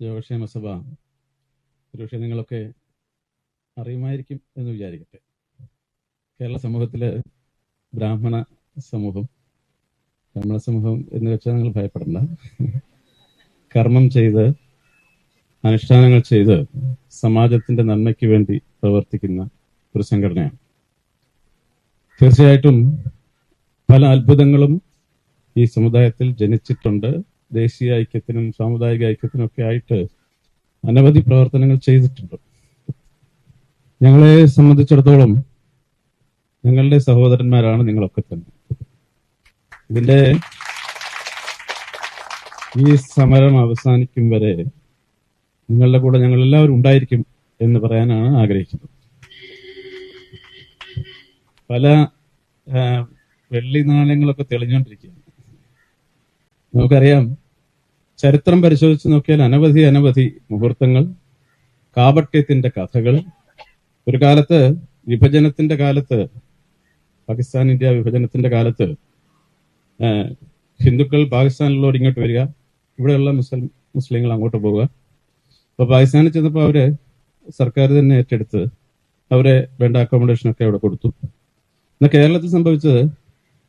യോഗക്ഷേമ സഭ ഒരുപക്ഷെ നിങ്ങളൊക്കെ അറിയുമായിരിക്കും എന്ന് വിചാരിക്കട്ടെ. കേരള സമൂഹത്തിലെ ബ്രാഹ്മണ സമൂഹം ബ്രാഹ്മണ സമൂഹം എന്ന് വെച്ചാൽ നിങ്ങൾ ഭയപ്പെടണ്ട. കർമ്മം ചെയ്ത് അനുഷ്ഠാനങ്ങൾ ചെയ്ത് സമാജത്തിന്റെ നന്മയ്ക്ക് വേണ്ടി പ്രവർത്തിക്കുന്ന ഒരു സംഘടനയാണ്. തീർച്ചയായിട്ടും പല അത്ഭുതങ്ങളും ഈ സമുദായത്തിൽ ജനിച്ചിട്ടുണ്ട്. ദേശീയ ഐക്യത്തിനും സാമുദായിക ഐക്യത്തിനും ഒക്കെ ആയിട്ട് അനവധി പ്രവർത്തനങ്ങൾ ചെയ്തിട്ടുണ്ട്. ഞങ്ങളെ സംബന്ധിച്ചിടത്തോളം ഞങ്ങളുടെ സഹോദരന്മാരാണ് നിങ്ങളൊക്കെ തന്നെ. ഇതിന്റെ ഈ സമരം അവസാനിക്കും വരെ നിങ്ങളുടെ കൂടെ ഞങ്ങൾ എല്ലാവരും ഉണ്ടായിരിക്കും എന്ന് പറയാനാണ് ആഗ്രഹിക്കുന്നത്. പല വെള്ളി നാണയങ്ങളൊക്കെ തെളിഞ്ഞുകൊണ്ടിരിക്കുകയാണ് നമുക്കറിയാം ചരിത്രം പരിശോധിച്ച് നോക്കിയാൽ അനവധി അനവധി മുഹൂർത്തങ്ങൾ കാപട്യത്തിന്റെ കഥകൾ. ഒരു കാലത്ത് വിഭജനത്തിന്റെ കാലത്ത് പാകിസ്ഥാൻ ഇന്ത്യ വിഭജനത്തിന്റെ കാലത്ത് ഹിന്ദുക്കൾ പാകിസ്ഥാനിലോട് ഇങ്ങോട്ട് വരിക ഇവിടെയുള്ള മുസ്ലിം മുസ്ലിങ്ങൾ അങ്ങോട്ട് പോവുക. അപ്പൊ പാകിസ്ഥാനിൽ ചെന്നപ്പോൾ അവർ സർക്കാർ തന്നെ ഏറ്റെടുത്ത് അവരെ വേണ്ട അക്കോമഡേഷൻ ഒക്കെ അവിടെ കൊടുത്തു. എന്നാൽ കേരളത്തിൽ സംഭവിച്ചത്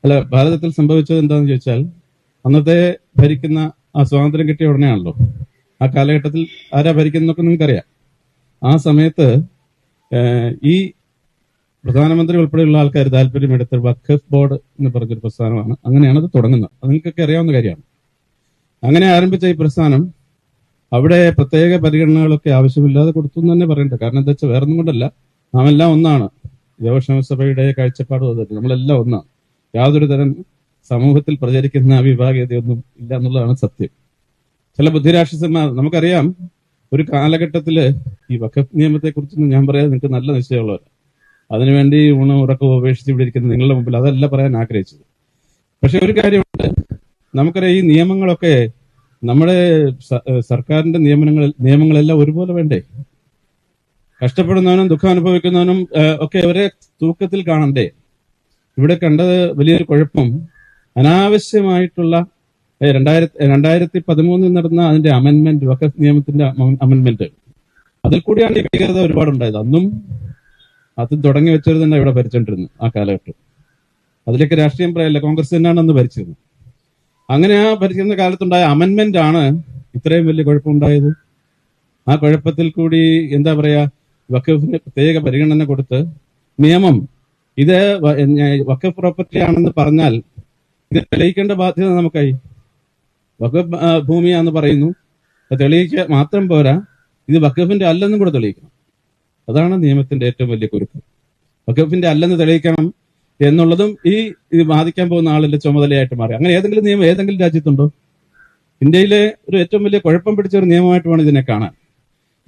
അല്ല ഭാരതത്തിൽ സംഭവിച്ചത് എന്താണെന്ന് ചോദിച്ചാൽ അന്നത്തെ ഭരിക്കുന്ന ആ സ്വാതന്ത്ര്യം കിട്ടിയ ഉടനെയാണല്ലോ. ആ കാലഘട്ടത്തിൽ ആരാ ഭരിക്കുന്നതൊക്കെ നിങ്ങൾക്കറിയാം. ആ സമയത്ത് ഈ പ്രധാനമന്ത്രി ഉൾപ്പെടെയുള്ള ആൾക്കാർ താല്പര്യമെടുത്ത വഖഫ് ബോർഡ് എന്ന് പറഞ്ഞൊരു പ്രസ്ഥാനമാണ്. അങ്ങനെയാണ് അത് തുടങ്ങുന്നത്. അത് നിങ്ങൾക്കൊക്കെ അറിയാവുന്ന കാര്യമാണ്. അങ്ങനെ ആരംഭിച്ച ഈ പ്രസ്ഥാനം അവിടെ പ്രത്യേക പരിഗണനകളൊക്കെ ആവശ്യമില്ലാതെ കൊടുത്തു എന്ന് തന്നെ പറയണ്ട. കാരണം എന്താ വെച്ചാൽ വേറൊന്നും കൊണ്ടല്ല. നാം എല്ലാം ഒന്നാണ് സഭയുടെ കാഴ്ചപ്പാടും അതല്ല നമ്മളെല്ലാം ഒന്നാണ്. യാതൊരു തരം സമൂഹത്തിൽ പ്രചരിക്കുന്ന ആ വിഭാഗീയതയൊന്നും ഇല്ല എന്നുള്ളതാണ് സത്യം. ചില ബുദ്ധിരാക്ഷസന്മാർ നമുക്കറിയാം ഒരു കാലഘട്ടത്തിൽ ഈ വഖഫ് നിയമത്തെ കുറിച്ചൊന്നും ഞാൻ പറയാതെ നിങ്ങൾക്ക് നല്ല നിശ്ചയമുള്ളവർ അതിനുവേണ്ടി ഊണം ഉറക്കവും ഉപേക്ഷിച്ച് ഇവിടെ ഇരിക്കുന്ന നിങ്ങളുടെ മുമ്പിൽ അതല്ല പറയാൻ ആഗ്രഹിച്ചത്. പക്ഷെ ഒരു കാര്യമുണ്ട്. നമുക്കറിയാം ഈ നിയമങ്ങളൊക്കെ നമ്മുടെ സർക്കാരിന്റെ നിയമനങ്ങൾ നിയമങ്ങളെല്ലാം ഒരുപോലെ വേണ്ടേ? കഷ്ടപ്പെടുന്നവനും ദുഃഖം അനുഭവിക്കുന്നവനും ഒക്കെ അവരെ തൂക്കത്തിൽ കാണണ്ടേ? ഇവിടെ കണ്ടത് വലിയൊരു കുഴപ്പം അനാവശ്യമായിട്ടുള്ള രണ്ടായിരത്തി രണ്ടായിരത്തി പതിമൂന്നിൽ നടന്ന അതിന്റെ അമെന്മെന്റ് വഖഫ് നിയമത്തിന്റെ അമെന്മെന്റ് അതിൽ കൂടിയാണ് ഈ ഭീകരത ഒരുപാടുണ്ടായത്. അന്നും അത് തുടങ്ങി വെച്ചവർ തന്നെ ഇവിടെ ഭരിച്ചോണ്ടിരുന്നു ആ കാലഘട്ടം. അതിലേക്ക് രാഷ്ട്രീയം പറയല്ല കോൺഗ്രസ് തന്നെയാണ് അന്ന് ഭരിച്ചിരുന്നത്. അങ്ങനെ ആ ഭരിക്കുന്ന കാലത്തുണ്ടായ അമെന്മെന്റ് ആണ് ഇത്രയും വലിയ കുഴപ്പമുണ്ടായത്. ആ കുഴപ്പത്തിൽ കൂടി എന്താ പറയാ വക്കഫിന് പ്രത്യേക പരിഗണന കൊടുത്ത് നിയമം ഇത് വക്കഫ് പ്രോപ്പർട്ടി ആണെന്ന് പറഞ്ഞാൽ ഇത് തെളിയിക്കേണ്ട ബാധ്യത നമുക്കായി. വഖഫ് ഭൂമിയാന്ന് പറയുന്നു. തെളിയിക്കുക മാത്രം പോരാ. ഇത് വഖഫിന്റെ അല്ലെന്നും കൂടെ തെളിയിക്കണം. അതാണ് നിയമത്തിന്റെ ഏറ്റവും വലിയ കുരുക്ക്. വഖഫിന്റെ അല്ലെന്ന് തെളിയിക്കണം എന്നുള്ളതും ഈ ഇത് ബാധിക്കാൻ പോകുന്ന ആളിന്റെ ചുമതലയായിട്ട് മാറി. അങ്ങനെ ഏതെങ്കിലും നിയമം ഏതെങ്കിലും രാജ്യത്തുണ്ടോ? ഇന്ത്യയിലെ ഒരു ഏറ്റവും വലിയ കുഴപ്പം പിടിച്ച ഒരു നിയമമായിട്ട് വേണം ഇതിനെ കാണാൻ.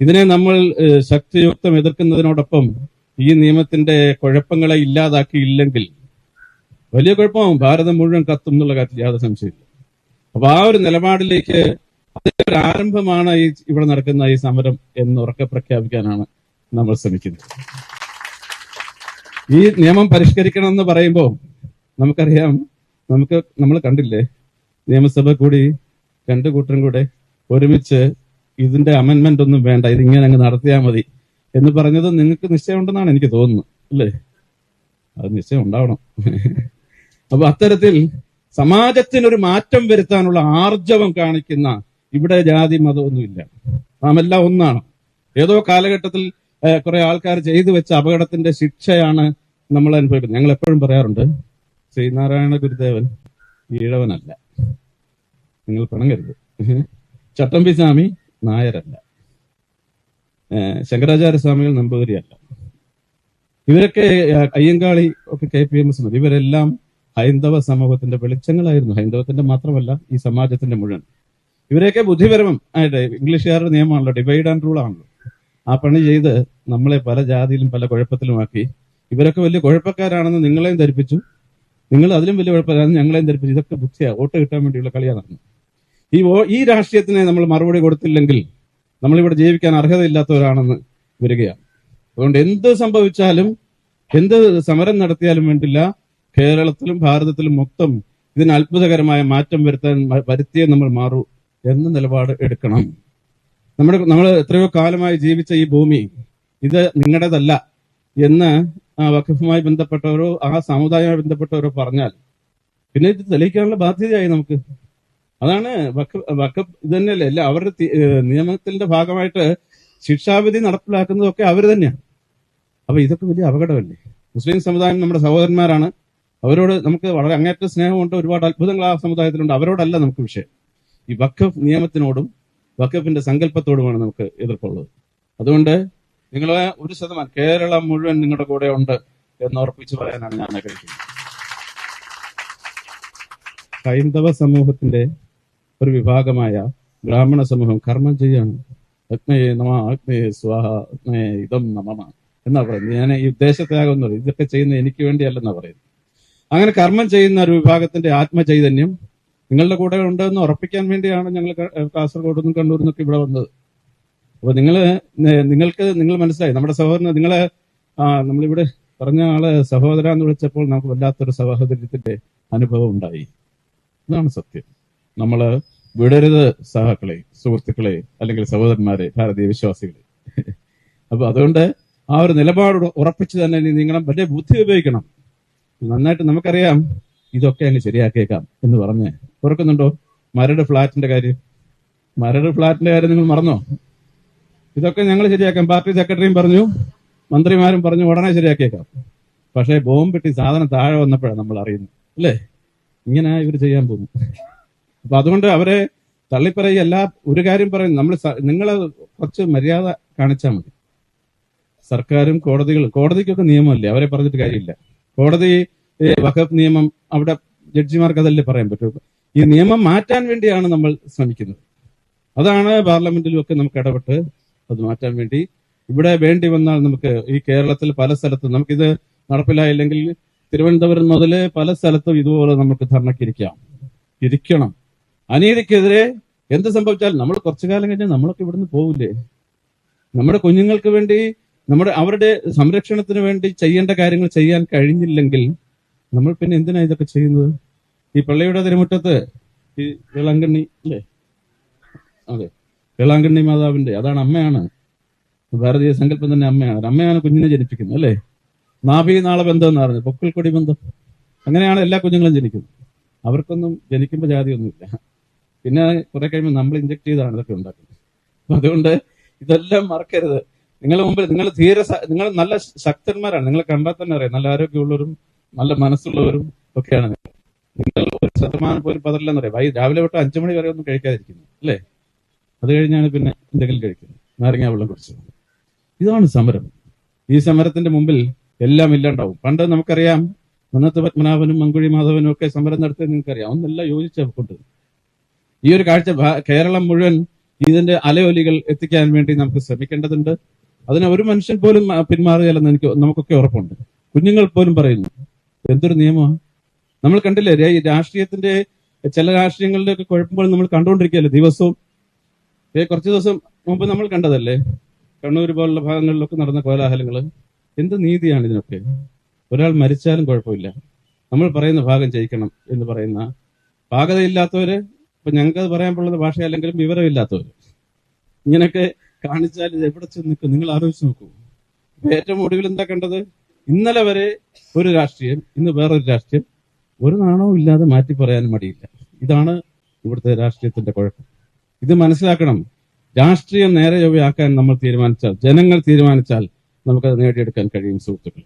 ഇതിനെ നമ്മൾ ശക്തിയുക്തം എതിർക്കുന്നതിനോടൊപ്പം ഈ നിയമത്തിന്റെ കുഴപ്പങ്ങളെ ഇല്ലാതാക്കിയില്ലെങ്കിൽ വലിയ കുഴപ്പമാവും. ഭാരതം മുഴുവൻ കത്തും എന്നുള്ള കാര്യത്തിൽ യാതൊരു സംശയമില്ല അപ്പൊ ആ ഒരു നിലപാടിലേക്ക് അതിന്റെ ഒരു ആരംഭമാണ് ഈ ഇവിടെ നടക്കുന്ന ഈ സമരം എന്ന് ഉറക്കെ പ്രഖ്യാപിക്കാനാണ് നമ്മൾ ശ്രമിക്കുന്നത്. ഈ നിയമം പരിഷ്കരിക്കണം എന്ന് പറയുമ്പോൾ നമുക്കറിയാം നമുക്ക് നമ്മൾ കണ്ടില്ലേ നിയമസഭ കൂടി രണ്ടു കൂട്ടരും കൂടെ ഒരുമിച്ച് ഇതിന്റെ അമെന്മെന്റ് ഒന്നും വേണ്ട ഇതിങ്ങനെ അങ്ങ് നടത്തിയാൽ മതി എന്ന് പറഞ്ഞത് നിങ്ങൾക്ക് നിശ്ചയമുണ്ടെന്നാണ് എനിക്ക് തോന്നുന്നത് അല്ലേ? അത് നിശ്ചയം ഉണ്ടാവണം. അപ്പൊ അത്തരത്തിൽ സമാജത്തിനൊരു മാറ്റം വരുത്താനുള്ള ആർജവം കാണിക്കുന്ന ഇവിടെ ജാതി മതമൊന്നുമില്ല നാം എല്ലാം ഒന്നാണ്. ഏതോ കാലഘട്ടത്തിൽ കുറെ ആൾക്കാർ ചെയ്തു വെച്ച അപകടത്തിന്റെ ശിക്ഷയാണ് നമ്മൾ അനുഭവിക്കുന്നത്. ഞങ്ങൾ എപ്പോഴും പറയാറുണ്ട് ശ്രീനാരായണ ഗുരുദേവൻ ഈഴവനല്ല. നിങ്ങൾ പിണങ്ങരുത്. ചട്ടമ്പി സ്വാമി നായരല്ല. ശങ്കരാചാര്യ സ്വാമികൾ നമ്പൂതിരിയല്ല. ഇവരൊക്കെ അയ്യങ്കാളി ഒക്കെ കെ പി എം എസ് ഇവരെല്ലാം ഹൈന്ദവ സമൂഹത്തിന്റെ വെളിച്ചങ്ങളായിരുന്നു. ഹൈന്ദവത്തിന്റെ മാത്രമല്ല ഈ സമാജത്തിന്റെ മുഴുവൻ. ഇവരെയൊക്കെ ബുദ്ധിപരമം ആയിട്ട് ഇംഗ്ലീഷുകാരുടെ നിയമമാണല്ലോ ഡിവൈഡ് ആൻഡ് റൂൾ ആണല്ലോ. ആ പണി ചെയ്ത് നമ്മളെ പല ജാതിയിലും പല കുഴപ്പത്തിലുമാക്കി. ഇവരൊക്കെ വലിയ കുഴപ്പക്കാരാണെന്ന് നിങ്ങളെയും ധരിപ്പിച്ചു. നിങ്ങൾ അതിലും വലിയ കുഴപ്പക്കാരാണെന്ന് ഞങ്ങളെയും ധരിപ്പിച്ചു. ഇതൊക്കെ ബുദ്ധിയാ വോട്ട് കിട്ടാൻ വേണ്ടിയുള്ള കളിയാണ് നടന്നു ഈ ഈ രാഷ്ട്രീയത്തിനെ നമ്മൾ മറുപടി കൊടുത്തില്ലെങ്കിൽ നമ്മളിവിടെ ജീവിക്കാൻ അർഹതയില്ലാത്തവരാണെന്ന് വരികയാണ്. അതുകൊണ്ട് എന്ത് സംഭവിച്ചാലും എന്ത് സമരം നടത്തിയാലും വേണ്ടില്ല. കേരളത്തിലും ഭാരതത്തിലും മൊത്തം ഇതിന് അത്ഭുതകരമായ മാറ്റം വരുത്താൻ വരുത്തിയേ നമ്മൾ മാറൂ എന്ന നിലപാട് എടുക്കണം. നമ്മുടെ നമ്മൾ എത്രയോ കാലമായി ജീവിച്ച ഈ ഭൂമി ഇത് നിങ്ങളുടേതല്ല എന്ന് വഖഫുമായി ബന്ധപ്പെട്ടവരോ ആ സമുദായവുമായി ബന്ധപ്പെട്ടവരോ പറഞ്ഞാൽ പിന്നെ ഇത് തെളിയിക്കാനുള്ള ബാധ്യതയായി നമുക്ക്. അതാണ് വഖഫ് വഖഫ് ഇത് തന്നെയല്ലേ? അല്ല അവരുടെ നിയമത്തിന്റെ ഭാഗമായിട്ട് ശിക്ഷാവിധി നടപ്പിലാക്കുന്നതൊക്കെ അവർ തന്നെയാണ് അപ്പൊ ഇതൊക്കെ വലിയ അപകടമല്ലേ? മുസ്ലിം സമുദായം നമ്മുടെ സഹോദരന്മാരാണ്. അവരോട് നമുക്ക് വളരെ അങ്ങേറ്റ സ്നേഹമുണ്ട് ഒരുപാട് അത്ഭുതങ്ങൾ ആ സമുദായത്തിലുണ്ട്. അവരോടല്ല നമുക്ക് വിഷയം. ഈ വഖഫ് നിയമത്തിനോടും വഖഫിന്റെ സങ്കല്പത്തോടുമാണ് നമുക്ക് എതിർപ്പുള്ളത്. അതുകൊണ്ട് നിങ്ങളെ ഒരു ശതമാനം കേരളം മുഴുവൻ നിങ്ങളുടെ കൂടെ ഉണ്ട് എന്ന് ഉറപ്പിച്ചു പറയാനാണ് ഞാൻ ആഗ്രഹിക്കുന്നത്. ഹൈന്ദവ സമൂഹത്തിന്റെ ഒരു വിഭാഗമായ ബ്രാഹ്മണ സമൂഹം കർമ്മം ചെയ്യാണ്. അഗ്നയെ നമ അഗ്നയെ സ്വാഹ അഗ്നയെ ഇതം നമമ എന്നാ പറയുന്നത്. ഞാൻ ഈ ഉദ്ദേശത്യാഗം ഇതൊക്കെ ചെയ്യുന്നത് എനിക്ക് വേണ്ടിയല്ലെന്നാ പറയുന്നത്. അങ്ങനെ കർമ്മം ചെയ്യുന്ന ഒരു വിഭാഗത്തിന്റെ ആത്മചൈതന്യം നിങ്ങളുടെ കൂടെ ഉണ്ടെന്ന് ഉറപ്പിക്കാൻ വേണ്ടിയാണ് ഞങ്ങൾ കാസർഗോഡ് നിന്നും കണ്ണൂർ നിന്നൊക്കെ ഇവിടെ വന്നത്. അപ്പൊ നിങ്ങൾ നിങ്ങൾക്ക് നിങ്ങൾ മനസ്സിലായി നമ്മുടെ സഹോദരന് നിങ്ങളെ നമ്മളിവിടെ പറഞ്ഞ ആൾ സഹോദര എന്ന് വിളിച്ചപ്പോൾ നമുക്ക് വല്ലാത്തൊരു സഹോദര്യത്തിന്റെ അനുഭവം ഉണ്ടായി. ഇതാണ് സത്യം. നമ്മൾ വിടരുത് സഹാക്കളെ സുഹൃത്തുക്കളെ അല്ലെങ്കിൽ സഹോദരന്മാരെ ഭാരതീയ വിശ്വാസികളെ. അപ്പൊ അതുകൊണ്ട് ആ ഒരു നിലപാട് ഉറപ്പിച്ച് തന്നെ നീങ്ങണം വലിയ ബുദ്ധി ഉപയോഗിക്കണം. നന്നായിട്ട് നമുക്കറിയാം ഇതൊക്കെ അങ്ങ് ശരിയാക്കിയേക്കാം എന്ന് പറഞ്ഞ്. ഓർക്കുന്നുണ്ടോ മരട് ഫ്ളാറ്റിന്റെ കാര്യം. മരട് ഫ്ളാറ്റിന്റെ കാര്യം നിങ്ങൾ മറന്നോ? ഇതൊക്കെ ഞങ്ങൾ ശരിയാക്കാം. പാർട്ടി സെക്രട്ടറിയും പറഞ്ഞു മന്ത്രിമാരും പറഞ്ഞു ഉടനെ ശരിയാക്കിയേക്കാം. പക്ഷേ ബോംബിട്ടി സാധനം താഴെ വന്നപ്പോഴാണ് നമ്മൾ അറിയുന്നത്. അല്ലേ? ഇങ്ങനെ ഇവർ ചെയ്യാൻ പോകുന്നു. അപ്പൊ അതുകൊണ്ട് അവരെ തള്ളിപ്പറയുകയല്ല ഒരു കാര്യം പറയും. നമ്മൾ നിങ്ങൾ കുറച്ച് മര്യാദ കാണിച്ചാൽ മതി. സർക്കാരും കോടതികളും കോടതിക്കൊക്കെ നിയമമല്ലേ? അവരെ പറഞ്ഞിട്ട് കാര്യമില്ല. കോടതി വഖഫ് നിയമം അവിടെ ജഡ്ജിമാർക്ക് അതല്ലേ പറയാൻ പറ്റൂ? ഈ നിയമം മാറ്റാൻ വേണ്ടിയാണ് നമ്മൾ ശ്രമിക്കുന്നത്. അതാണ് പാർലമെന്റിലും ഒക്കെ നമുക്ക് ഇടപെട്ട് അത് മാറ്റാൻ വേണ്ടി. ഇവിടെ വേണ്ടി വന്നാൽ നമുക്ക് ഈ കേരളത്തിൽ പല സ്ഥലത്തും നമുക്കിത് നടപ്പിലായില്ലെങ്കിൽ തിരുവനന്തപുരം മുതൽ പല സ്ഥലത്തും ഇതുപോലെ നമുക്ക് ധർണക്കിരിക്കാം. ഇരിക്കണം. അനീതിക്കെതിരെ എന്ത് സംഭവിച്ചാൽ നമ്മൾ കുറച്ചു കാലം കഴിഞ്ഞാൽ നമ്മളൊക്കെ ഇവിടുന്ന് പോവില്ലേ? നമ്മുടെ കുഞ്ഞുങ്ങൾക്ക് വേണ്ടി നമ്മുടെ അവരുടെ സംരക്ഷണത്തിന് വേണ്ടി ചെയ്യേണ്ട കാര്യങ്ങൾ ചെയ്യാൻ കഴിഞ്ഞില്ലെങ്കിൽ നമ്മൾ പിന്നെ എന്തിനാ ഇതൊക്കെ ചെയ്യുന്നത്? ഈ പള്ളിയുടെ തിരുമുറ്റത്ത് ഈ വിളങ്കണ്ണി അല്ലേ അതെ. വേളാങ്കണ്ണി മാതാവിന്റെ അതാണ് അമ്മയാണ്. ഭാരതീയ സങ്കല്പം തന്നെ അമ്മയാണ്. അമ്മയാണ് കുഞ്ഞിനെ ജനിപ്പിക്കുന്നത് അല്ലേ? നാഭി നാളെ ബന്ധം എന്ന് പറഞ്ഞു പൊക്കൽ കൊടി ബന്ധം. അങ്ങനെയാണ് എല്ലാ കുഞ്ഞുങ്ങളും ജനിക്കുന്നത്. അവർക്കൊന്നും ജനിക്കുമ്പോൾ ജാതിയൊന്നുമില്ല. പിന്നെ കുറെ കഴിയുമ്പോൾ നമ്മൾ ഇഞ്ചക്ട് ചെയ്താണ് ഇതൊക്കെ ഉണ്ടാക്കുന്നത്. അതുകൊണ്ട് ഇതെല്ലാം മറക്കരുത്. നിങ്ങളുടെ മുമ്പിൽ നിങ്ങൾ ധീര നിങ്ങൾ നല്ല ശക്തന്മാരാണ്. നിങ്ങൾ കണ്ടാൽ തന്നെ അറിയാം. നല്ല ആരോഗ്യമുള്ളവരും നല്ല മനസ്സുള്ളവരും ഒക്കെയാണ്. നിങ്ങൾ ഒരു ശതമാനം പോലും പതറില്ലെന്ന് അറിയാം. വൈ രാവിലെ തൊട്ട് അഞ്ചു മണി വരെ ഒന്നും കഴിക്കാതിരിക്കുന്നു അല്ലേ? അത് കഴിഞ്ഞാണ് പിന്നെ എന്തെങ്കിലും കഴിക്കുന്നത് നാരങ്ങ വെള്ളം കുടിച്ചത് ഇതാണ് സമരം. ഈ സമരത്തിന്റെ മുമ്പിൽ എല്ലാം ഇല്ലാണ്ടാവും. പണ്ട് നമുക്കറിയാം മന്നത്ത് പത്മനാഭനും മങ്കുഴി മാധവനും ഒക്കെ സമരം നടത്തിയത് നിങ്ങൾക്കറിയാം. ഒന്നെല്ലാം യോജിച്ച കൊണ്ട് ഈ ഒരു കാഴ്ച കേരളം മുഴുവൻ ഇതിന്റെ അലയൊലികൾ എത്തിക്കാൻ വേണ്ടി നമുക്ക് ശ്രമിക്കേണ്ടതുണ്ട്. അതിന് ഒരു മനുഷ്യൻ പോലും പിന്മാറുകയല്ലെന്ന് എനിക്ക് നമുക്കൊക്കെ ഉറപ്പുണ്ട്. കുഞ്ഞുങ്ങൾ പോലും പറയുന്നു എന്തൊരു നിയമമാണ് നമ്മൾ കണ്ടില്ലേ രാഷ്ട്രീയത്തിന്റെ ചില രാഷ്ട്രീയങ്ങളുടെ ഒക്കെ കുഴപ്പങ്ങൾ നമ്മൾ കണ്ടുകൊണ്ടിരിക്കുകയല്ലേ ദിവസവും. കുറച്ച് ദിവസം മുമ്പ് നമ്മൾ കണ്ടതല്ലേ കണ്ണൂർ പോലുള്ള ഭാഗങ്ങളിലൊക്കെ നടന്ന കോലാഹലങ്ങൾ എന്ത് നീതിയാണ് ഇതിനൊക്കെ? ഒരാൾ മരിച്ചാലും കുഴപ്പമില്ല. നമ്മൾ പറയുന്ന ഭാഗം ജയിക്കണം എന്ന് പറയുന്ന പാകതയില്ലാത്തവര് ഇപ്പൊ ഞങ്ങൾക്ക് അത് പറയാൻ പോകുന്ന ഭാഷയല്ലെങ്കിലും വിവരമില്ലാത്തവര്. ഇങ്ങനെയൊക്കെ കാണിച്ചാൽ ഇത് എവിടെ ചെന്ന് നിൽക്കും? നിങ്ങൾ ആലോചിച്ച് നോക്കൂ. ഏറ്റവും ഒടുവിൽ എന്താ കണ്ടത്? ഇന്നലെ വരെ ഒരു രാഷ്ട്രീയം ഇന്ന് വേറൊരു രാഷ്ട്രീയം. ഒരു നാണവും ഇല്ലാതെ മാറ്റി പറയാൻ മടിയില്ല. ഇതാണ് ഇവിടുത്തെ രാഷ്ട്രീയത്തിന്റെ കുഴപ്പം. ഇത് മനസ്സിലാക്കണം. രാഷ്ട്രീയം നേരെ ചൊവ്വയാക്കാൻ നമ്മൾ തീരുമാനിച്ചാൽ ജനങ്ങൾ തീരുമാനിച്ചാൽ നമുക്കത് നേടിയെടുക്കാൻ കഴിയും സുഹൃത്തുക്കൾ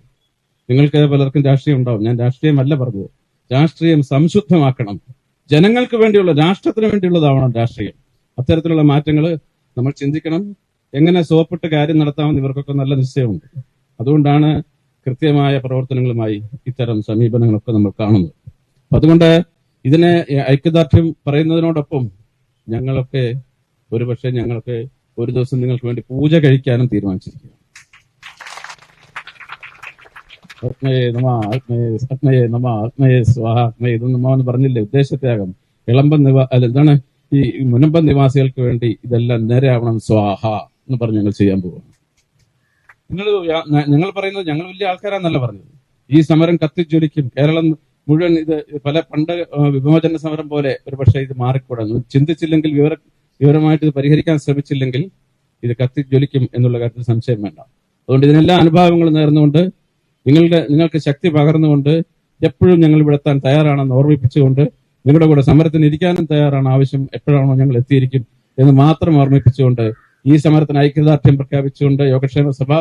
നിങ്ങൾക്ക് പലർക്കും രാഷ്ട്രീയം ഉണ്ടാവും. ഞാൻ രാഷ്ട്രീയമല്ല പറഞ്ഞത്. രാഷ്ട്രീയം സംശുദ്ധമാക്കണം. ജനങ്ങൾക്ക് വേണ്ടിയുള്ള രാഷ്ട്രത്തിന് വേണ്ടിയുള്ളതാവണം രാഷ്ട്രീയം. അത്തരത്തിലുള്ള മാറ്റങ്ങൾ നമ്മൾ ചിന്തിക്കണം എങ്ങനെ സുഖപ്പെട്ട് കാര്യം നടത്താമെന്ന് ഇവർക്കൊക്കെ നല്ല നിശ്ചയമുണ്ട്. അതുകൊണ്ടാണ് കൃത്യമായ പ്രവർത്തനങ്ങളുമായി ഇത്തരം സമീപനങ്ങളൊക്കെ നമ്മൾ കാണുന്നത്. അതുകൊണ്ട് ഇതിനെ ഐക്യദാർഢ്യം പറയുന്നതിനോടൊപ്പം ഞങ്ങളൊക്കെ ഒരുപക്ഷെ ഞങ്ങളൊക്കെ ഒരു ദിവസം നിങ്ങൾക്ക് വേണ്ടി പൂജ കഴിക്കാനും തീരുമാനിച്ചിരിക്കുകയാണ്. ആത്മയെ നമ ആത്മയെ ആത്മയെ സ്വാഹ ആത്മയെ ഇത് നമ എന്ന് പറഞ്ഞില്ലേ? ഉദ്ദേശത്യാഗം. ഇളമ്പം നിവ അല്ല എന്താണ് ഈ മുനമ്പം നിവാസികൾക്ക് വേണ്ടി ഇതെല്ലാം നേരെയാവണം സ്വാഹ എന്ന് പറഞ്ഞ് ഞങ്ങൾ ചെയ്യാൻ പോവുകയാണ്. നിങ്ങൾ ഞങ്ങൾ പറയുന്നത് ഞങ്ങൾ വലിയ ആൾക്കാരാന്നല്ല പറഞ്ഞത്. ഈ സമരം കത്തിജ്വലിക്കും. കേരളം മുഴുവൻ ഇത് പല പണ്ട് വിമോചന സമരം പോലെ ഒരു പക്ഷേ ഇത് മാറിക്കൂടാ. ചിന്തിച്ചില്ലെങ്കിൽ വിവര വിവരമായിട്ട് ഇത് പരിഹരിക്കാൻ ശ്രമിച്ചില്ലെങ്കിൽ ഇത് കത്തിജ്വലിക്കും എന്നുള്ള കാര്യത്തിൽ സംശയം വേണ്ട. അതുകൊണ്ട് ഇതിനെല്ലാ അനുഭവങ്ങൾ നേർന്നുകൊണ്ട് നിങ്ങളുടെ നിങ്ങൾക്ക് ശക്തി പകർന്നുകൊണ്ട് എപ്പോഴും ഞങ്ങൾ ഇവിടെ തയ്യാറാണെന്ന് ഓർമ്മിപ്പിച്ചുകൊണ്ട് നിങ്ങളുടെ കൂടെ സമരത്തിന് ഇരിക്കാനും തയ്യാറാണ്. ആവശ്യം എപ്പോഴാണോ ഞങ്ങൾ എത്തിയിരിക്കും എന്ന് മാത്രം ഓർമ്മിപ്പിച്ചുകൊണ്ട് ഈ സമരത്തിന് ഐക്യദാർഢ്യം പ്രഖ്യാപിച്ചുകൊണ്ട് യോഗക്ഷേമ സഭ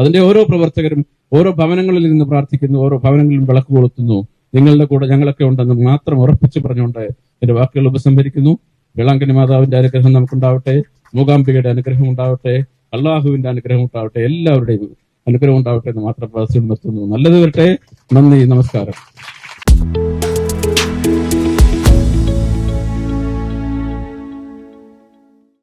അതിന്റെ ഓരോ പ്രവർത്തകരും ഓരോ ഭവനങ്ങളിൽ നിന്ന് പ്രാർത്ഥിക്കുന്നു ഓരോ ഭവനങ്ങളിലും വിളക്ക് കൊളുത്തുന്നു. നിങ്ങളുടെ കൂടെ ഞങ്ങളൊക്കെ ഉണ്ടെന്ന് മാത്രം ഉറപ്പിച്ചു പറഞ്ഞുകൊണ്ട് എന്റെ വാക്കുകൾ ഉപസംഹരിക്കുന്നു. വേളാങ്കണ്ണി മാതാവിന്റെ അനുഗ്രഹം നമുക്കുണ്ടാവട്ടെ മൂകാംബികയുടെ അനുഗ്രഹം ഉണ്ടാവട്ടെ അള്ളാഹുവിന്റെ അനുഗ്രഹം ഉണ്ടാവട്ടെ എല്ലാവരുടെയും അനുഗ്രഹം ഉണ്ടാവട്ടെ എന്ന് മാത്രം പ്രാർത്ഥിച്ചു നിർത്തുന്നു. നല്ലത് വരട്ടെ. നന്ദി നമസ്കാരം.